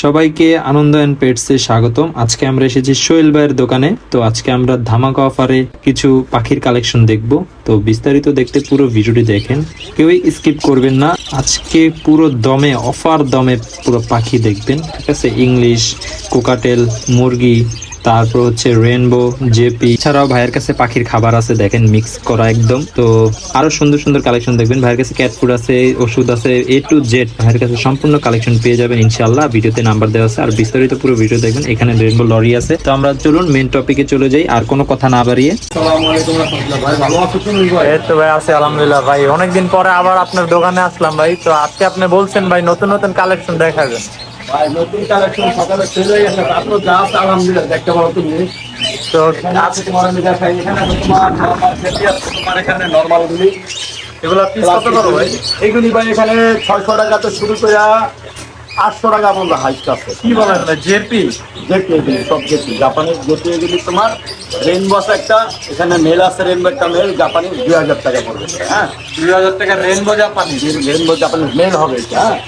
সবাইকে আনন্দ অ্যান্ড পেটসে স্বাগতম। আজকে আমরা এসেছি সোহেল ভাইয়ের দোকানে। তো আজকে আমরা ধামাকা অফারে কিছু পাখির কালেকশন দেখব। তো বিস্তারিত দেখতে পুরো ভিডিওটি দেখেন। কেউই স্কিপ করবেন না। আজকে পুরো দমে অফার দমে পুরো পাখি দেখবেন। ঠিক আছে? ইংলিশ কোকাটেল মুরগি, তারপর হচ্ছে রেনবো জেপি এছাড়াও ভাইয়ের কাছে পাখির খাবার আছে, দেখেন মিক্স করা একদম। তো আরও সুন্দর সুন্দর কালেকশন দেখবেন। ভাইয়ের কাছে ক্যাট ফুড আছে, ওষুধ আছে এ টু জেড ভাইয়ের কাছে সম্পূর্ণ কালেকশন পেয়ে যাবেন ইনশাল্লাহ ভিডিওতে নাম্বার দেওয়া আছে। আর বিস্তারিত পুরো ভিডিও দেখবেন। এখানে রেনবো লরি আছে। তো আমরা চলুন মেন টপিকে চলে যাই। আর কোনো কথা না বাড়িয়ে। এই তো ভাই আছি আলহামদুলিল্লাহ ভাই। অনেকদিন পরে আবার আপনার দোকানে আসলাম ভাই। তো আজকে আপনি বলছেন ভাই নতুন নতুন কালেকশন দেখাবেন। ভাই নতুন কালেকশন সকালে চলে গেছে। তারপর যা আছে আলহামদুলিল্লাহ দেখতে পারো তুমি। তো আছে তোমার আমি দেখাই। এখানে তোমার নরমাল ফেটি আছে তোমার এখানে নরমাল গুলি। এগুলো পিস কত করো ভাই? এইগুলি ভাই এখানে ছয়শো টাকা তো শুরু করে আটশো টাকা পর্যন্ত হাইস্ট আছে। কি বলেন জেপি দেখতে এগুলি সব দেখি জাপানের যেতে এগুলি তোমার রেনবো আছে একটা এখানে মেল আছে রেনবো একটা মেল জাপানি দুই হাজার টাকা পড়বে হ্যাঁ? দুই হাজার টাকা রেনবো জাপানি রেনবো জাপানিজ মেল হবে এটা হ্যাঁ?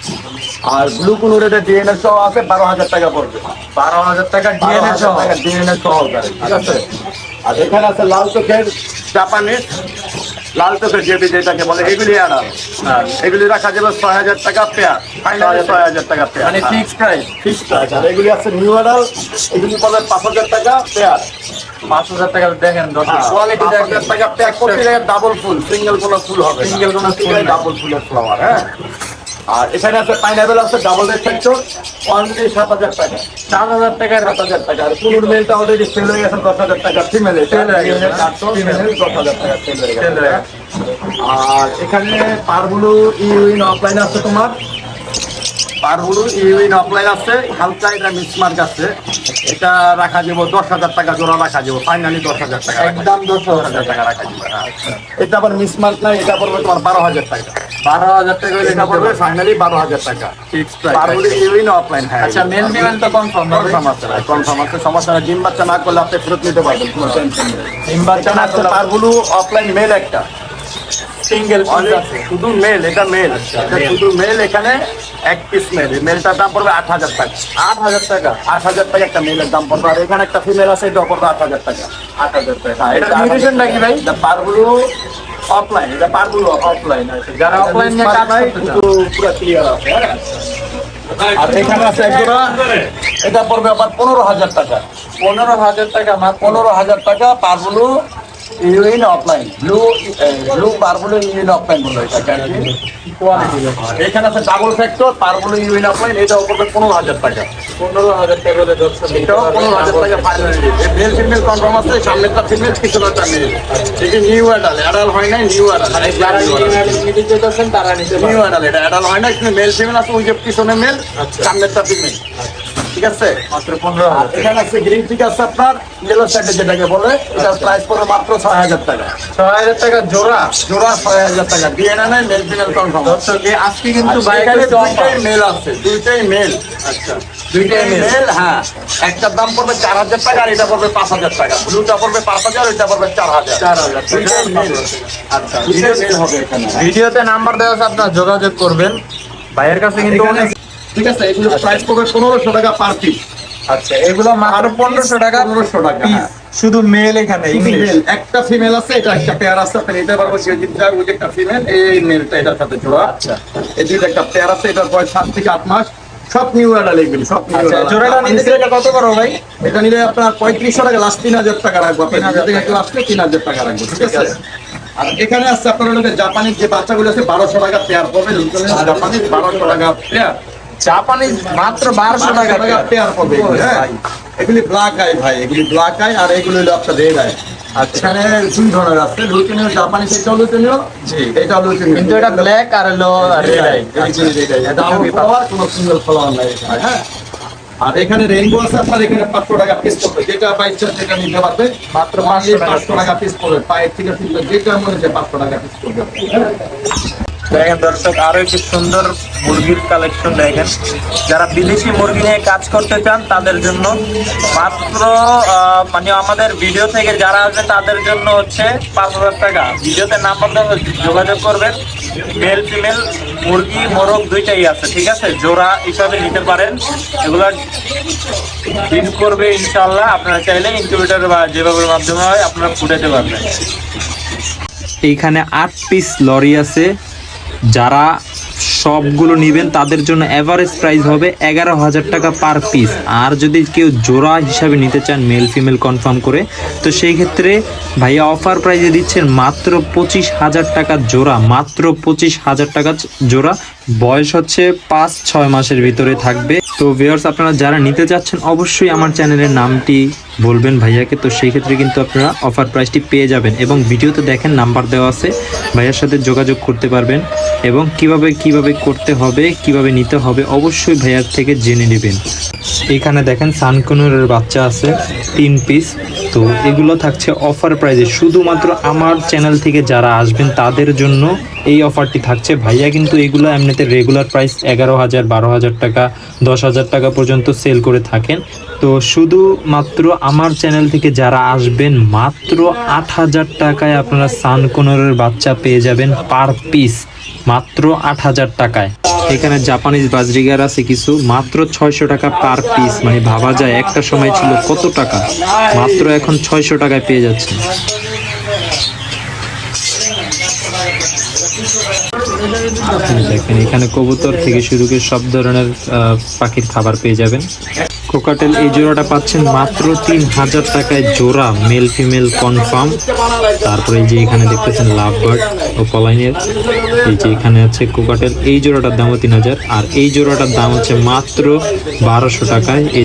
আর ব্লু কোনোর এটা ডিএনএ সহ আছে বারো হাজার টাকা পড়বে। বারো হাজার টাকা ডিএনএ সহ? ডিএনএ সহ ওটারে, ঠিক আছে? আর এখানে আছে লাল চোখের জাপানিজ লাল চোখের জেপি যেটাকে বলে এগুলি আনা এগুলি রাখা যাবে ছয় হাজার টাকা পেয়ার। ফাইনালি ছয় হাজার টাকা পেয়ার। মানে ফিক্স প্রাইস ফিক্স প্রাইস আর এগুলি আছে নিউ আডাল এগুলি পাবে পাঁচ হাজার টাকা পেয়ার। পাঁচ হাজার টাকা দেখেন কোয়ালিটি দেখেন। টাকা ডাবল ফুল সিঙ্গেল কোনো ফুল হবে সিঙ্গেল কোনো ডাবল ফুলের ফ্লাওয়ার হ্যাঁ। আর এখানে আছে পাইনাপেল আছে ডাবল রেড সেক্টর কোয়ান্টিটি সাত হাজার টাকা। সাত হাজার টাকার সাত হাজার টাকা। আর পুরুর মেলটা অলরেডি সেল হয়ে গেছে দশ হাজার টাকা ফিমেল দশ হাজার টাকা সেল হয়ে গেছে আর এখানে পারগুলো ইউইন অফলাইন আছে তোমার। পারগুলো ইউইন অফলাইন আছে। হালকা এটা মিসমার্ক আছে। এটা রাখা যাব দশ হাজার টাকা জোড়া রাখা যাব। ফাইনালি দশ হাজার টাকা একদম দশ হাজার টাকা রাখা যাবে। এটা আবার মিসমার্ক নাই এটা পড়বে তোমার বারো হাজার টাকা। বারো হাজার টাকা হলে এটা পড়বে ফাইনালি বারো হাজার টাকা। ফিক্স পারগুলো ইউইন অফলাইন হ্যাঁ আচ্ছা মেল ফিমেল তো কনফার্ম কনফার্ম আছে কনফার্ম আছে। সমস্যা নেই ডিম বাচ্চা না করলে আপনি ফেরত নিতে পারবেন। কোনো টেনশন নেই ডিম বাচ্চা না করলে- তারগুলো অফলাইন মেল একটা। সিঙ্গেল শুধু মেল এটা মেল এটা শুধু মেল এখানে এক পিস মেল মেলটার দাম পড়বে আট হাজার টাকা। আট হাজার টাকা? আট হাজার টাকা একটা মেলের দাম পড়বে। আর এখানে একটা ফিমেল আছে এটা পড়বে আট হাজার টাকা। আট হাজার টাকা। হ্যাঁ, এটা ভাই? পারগুলো অফলাইন এটা পারগুলো অফলাইন আছে যারা offline নিয়ে কাজ নাই, করতে চান। পুরো পুরো ক্লিয়ার আছে হ্যাঁ? আর এখানে আছে একজোড়া। এটা পড়বে আবার পনেরো হাজার টাকা। পনেরো হাজার টাকা মাত্র। পনেরো হাজার টাকা পারগুলো ইউইন অফলাইন। ব্লু ব্লু পারগুলো ইউইন অফলাইন বলে এটাকে আর কি। এখানে আছে ডাবল ফ্যাক্টর পারগুলো ইউইন অফলাইন পড়বে পনেরো হাজার টাকা। পনেরো হাজার টাকা এটাও পনেরো হাজার টাকা ফাইনাল মেল ফিমেল কনফার্ম আছে সামনেরটা ফিমেল পিছনেরটা মেল এটা নিউ অ্যাডাল অ্যাডাল হয় নাই নিউ অ্যাডাল যারা নিতে চাচ্ছেন তারা নিতে নিউ অ্যাডাল এটা অ্যাডাল হয় না কিন্তু মেল ফিমেল আছে ওই যে পিছনে মেল আচ্ছা। সামনেরটা ফিমেল ঠিক আছে? মাত্র পনেরো এখানে আছে গ্রিন টিক আছে আপনার ইয়েলো সাইডে যেটাকে বলে এটার প্রাইস পড়বে মাত্র ছয় হাজার টাকা। ছয় হাজার টাকা জোড়া? জোড়া ছয় হাজার টাকা। ডিএনএ নাই মেল ফিমেল কনফার্ম আজকে কিন্তু কিন্তু বাইরে বাইরে দুইটাই মেল আছে দুইটাই মেল আচ্ছা দুইটাই মেল হ্যাঁ। একটার দাম পড়বে চার হাজার টাকা আর এটা পড়বে পাঁচ হাজার টাকা। ব্লুটা পড়বে পাঁচ হাজার এটা পড়বে চার হাজার। চার হাজার দুইটাই মেল আচ্ছা এখানে। ভিডিওতে নাম্বার দেওয়া আছে আপনার যোগাযোগ করবেন। ভাইয়ের কাছে কিন্তু অনেক ঠিক আছে এগুলো প্রাইস পড়বে পনেরোশো টাকা পার পিস আচ্ছা এগুলো মাত্র পনেরোশো টাকা পনেরোশো টাকা হ্যাঁ। শুধু মেল এখানে ইংলিশ একটা ফিমেল আছে এটা একটা পেয়ার আছে আপনি নিতে পারব সে ওই যে একটা ফিমেল এই মেলটা এটার সাথে জোড়া। আচ্ছা। এই দুইটা একটা পেয়ার আছে এটার বয়স সাত থেকে আট মাস। সব নিউ অ্যাডাল এগুলি সব নিউ আচ্ছা জোড়াটা নিতে এটা কত করো ভাই? এটা নিলে আপনার পঁয়ত্রিশশো টাকা লাস্ট তিন হাজার টাকা রাখব আপনি তিন হাজার টাকা। তিন হাজার টাকা রাখব ঠিক আছে? আর এখানে আছে আপনার হলো জাপানিজ যে বাচ্চাগুলো আছে বারোশো টাকা পেয়ার পড়বে জাপানিজ বারোশো টাকা পেয়ার জাপানিজ মাত্র বারোশো টাকা পেয়ার পড়বে এগুলি, ব্ল্যাক আই ভাই এগুলি ব্ল্যাক আই আর এগুলি হলো আপনার রেড আই আচ্ছা। এখানে দুই ধরনের আছে লুটিনীয় জাপানিজ এটাও লুটিনীয় জি। এটাও লুটিনীয় কিন্তু এটা ব্ল্যাক আর হলো রেড আই ডাবল ফ্লাওয়ার কোনো সিঙ্গেল নাই হ্যাঁ? আর এখানে রেইনবো আছে আপনার এখানে পাঁচশো টাকা পিস পড়বে। যেটা বাইশটা যেটা নিতে পারবে মাত্র মাত্র 500 টাকা পাঁচশো টাকা পিস পড়বে। পায়ের থেকে যেটা মনে হচ্ছে পাঁচশো টাকা পিস পড়বে। দেখেন দর্শক আরও একটি সুন্দর মুরগির কালেকশন দেখেন। যারা বিদেশি মুরগি নিয়ে কাজ করতে চান তাদের জন্য মাত্র মানে আমাদের ভিডিও থেকে যারা আসবে তাদের জন্য হচ্ছে পাঁচ হাজার টাকা। ভিডিওতে নাম হয়েছে, যোগাযোগ করবেন। মেল ফিমেল মুরগি মোরগ দুইটাই আছে ঠিক আছে? জোড়া হিসাবে নিতে পারেন। এগুলা ডিম করবে ইনশাল্লাহ আপনারা চাইলে ইনকিউবেটর বা যেভাবে মাধ্যমে হয় আপনারা ফুটাতে পারবেন। এইখানে আট পিস লরি আছে। যারা সবগুলো নেবেন, তাদের জন্য অ্যাভারেজ প্রাইস হবে এগারো হাজার টাকা পার পিস আর যদি কেউ জোড়া হিসাবে নিতে চান মেল ফিমেল কনফার্ম করে, তো সেই ক্ষেত্রে ভাইয়া অফার প্রাইসে দিচ্ছেন মাত্র পঁচিশ হাজার টাকা জোড়া, মাত্র পঁচিশ হাজার টাকা জোড়া। বয়স হচ্ছে পাঁচ ছয় মাসের ভিতরে থাকবে। তো ভিউয়ার্স আপনারা যারা নিতে চাচ্ছেন অবশ্যই আমার চ্যানেলের নামটি বলবেন ভাইয়াকে। তো সেই ক্ষেত্রে কিন্তু আপনারা অফার প্রাইসটি পেয়ে যাবেন এবং ভিডিওতে দেখেন নাম্বার দেওয়া আছে, ভাইয়ার সাথে যোগাযোগ করতে পারবেন এবং কীভাবে কীভাবে করতে হবে, কীভাবে নিতে হবে অবশ্যই ভাইয়ার থেকে জেনে নেবেন। এখানে দেখেন সানকুনুরের বাচ্চা আছে, তিন পিস তো এগুলো থাকছে অফার প্রাইজে শুধুমাত্র আমার চ্যানেল থেকে যারা আসবেন, তাদের জন্য এই অফারটি থাকছে। ভাইয়া কিন্তু এগুলো এমনিতে রেগুলার প্রাইস এগারো হাজার, বারো হাজার টাকা, দশ হাজার টাকা পর্যন্ত সেল করে থাকেন। তো শুধুমাত্র আমার চ্যানেল থেকে যারা আসবেন, মাত্র আট হাজার টাকায় আপনারা সানকোনরের বাচ্চা পেয়ে যাবেন পার পিস মাত্র আট হাজার টাকায়। এখানে জাপানিজ বাজরিগার আছে কিছু, মাত্র ছয়শো টাকা পার পিস। মানে ভাবা যায়, একটা সময় ছিল কত টাকা? মাত্র এখন ছয়শো টাকায় পেয়ে যাচ্ছে। দেখেন, এখানে কবুতর থেকে শুরু করে সব ধরনের পাখির খাবার পেয়ে যাবেন। কোকাটেল এই জোড়াটা পাচ্ছেন মাত্র তিন হাজার টাকায় জোড়া মেল ফিমেল কনফার্ম তারপরে যে এখানে দেখতেছেন লাভ বার্ড ও পলাইনের এই যে এখানে আছে কোকাটেল, এই জোড়াটার দামও তিন হাজার। আর এই জোড়াটার দাম হচ্ছে মাত্র বারোশো টাকায়। এই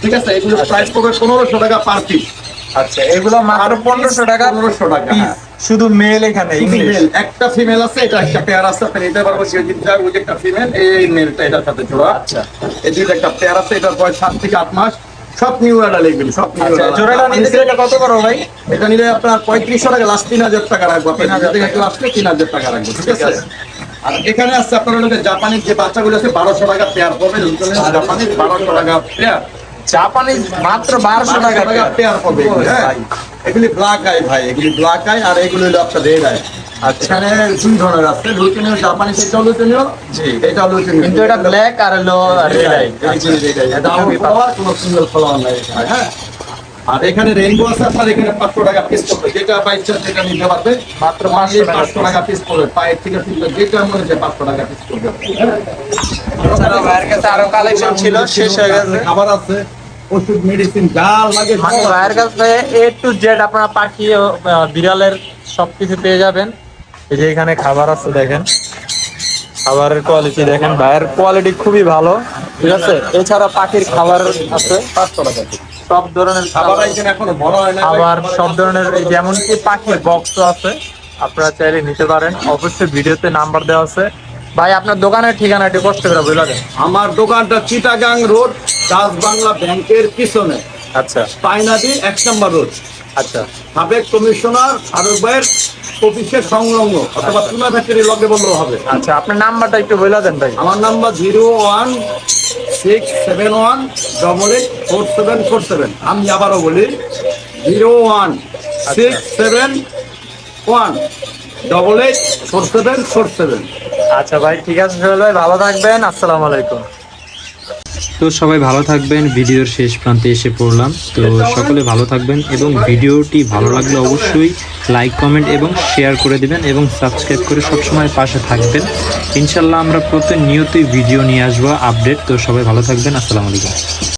ঠিক আছে এগুলো প্রাইস পড়বে পনেরোশো টাকা পার পিস আচ্ছা এগুলো মাত্র পনেরোশো টাকা পনেরোশো টাকা হ্যাঁ। শুধু মেল এখানে ফিমেল একটা ফিমেল আছে এটা একটা পেয়ার আছে আপনি নিতে পারব সে জিনিসটা ওই একটা ফিমেল এই মেলটা এটার সাথে জোড়া। আচ্ছা। এই দুইটা একটা পেয়ার আছে এটার বয়স সাত থেকে আট মাস। সব নিউ অ্যাডাল এগুলি সব নিউ আচ্ছা জোড়াটা নিতে গেলে কত করো ভাই? এটা নিলে আপনার পঁয়ত্রিশশো টাকা লাস্ট তিন হাজার টাকা রাখব আপনি। লাস্টে তিন হাজার টাকা রাখব ঠিক আছে? আর এখানে আছে আপনার জাপানির যে বাচ্চাগুলো আছে বারোশো টাকা পেয়ার পড়বে জাপানির বারোশো টাকা পেয়ার জাপানিজ মাত্র বারোশো টাকা পেয়ার পড়বে এগুলি, ব্ল্যাক আই ভাই এগুলি ব্ল্যাক আই আর এগুলি হলো আপনার রেড আই এখানে দুই ধরনের আছে লুটিনীয় লুটিনীয় জি। এটা লুটিনীয়। কিন্তু এটা ব্ল্যাক আর হলো রেড আই ডাবল ফ্লাওয়ার কোনো সিঙ্গেল ফ্লাওয়ার নাই হ্যাঁ? আর এখানে রেইনবো আছে আপনার এখানে পাঁচশো টাকা পিস পড়বে। যেটা পাইছে সেটা নিতে পারবে। মাত্র পাঁচশো টাকা পিস পড়বে পায়ের থেকে তুলবে যেটা মনে হচ্ছে পাঁচশো টাকা পিস পড়বে। আরও কালেকশন ছিল শেষ হয়ে গেছে। খাবার আছে ওষুধ মেডিসিন যা লাগে ভাইয়ের কাছে এ টু জেড আপনারা পাখি বিড়ালের সবকিছু পেয়ে যাবেন। এই যে এখানে খাবার আছে দেখেন। খাবারের কোয়ালিটি দেখেন। ভাইয়ের কোয়ালিটি খুবই ভালো ঠিক আছে? এছাড়া পাখির খাবার আছে পাঁচশো টাকা। সব ধরনের খাবার খাবার আইটেম এখনও বড় হয় না। আবার সব ধরনের যেমন কি পাখির বক্স আছে আপনারা চাইলে নিতে পারেন। অবশ্যই ভিডিওতে নাম্বার দেওয়া আছে। ভাই আপনার দোকানের ঠিকানাটি কষ্ট করে বলে দেন। আমার দোকানটা চিটাগাং রোড ডাচ বাংলা ব্যাংকের পিছনে। আচ্ছা। পাইনাদি এক নম্বর রোড। আচ্ছা। সাবেক কমিশনার ফারুক ভাইয়ের অফিসের সংলগ্ন অথবা তুলা ফ্যাক্টরি লগে বললেও হবে। আচ্ছা আপনার নাম্বারটা একটু বলে দেন ভাই। আমার number zero one six seven one double eight four seven four seven. আমি আবারও বলি zero one six seven one double eight four seven four seven আচ্ছা ভাই ঠিক আছে সোহেল ভাই ভালো থাকবেন আসসালামু আলাইকুম। তো সবাই ভালো থাকবেন ভিডিওর শেষ প্রান্তে এসে পড়লাম। তো সকলে ভালো থাকবেন এবং ভিডিওটি ভালো লাগলে অবশ্যই লাইক কমেন্ট এবং শেয়ার করে দিবেন এবং সাবস্ক্রাইব করে সবসময় পাশে থাকবেন। ইনশাল্লাহ আমরা প্রতিনিয়তই ভিডিও নিয়ে আসব আপডেট। তো সবাই ভালো থাকবেন আসসালামু আলাইকুম।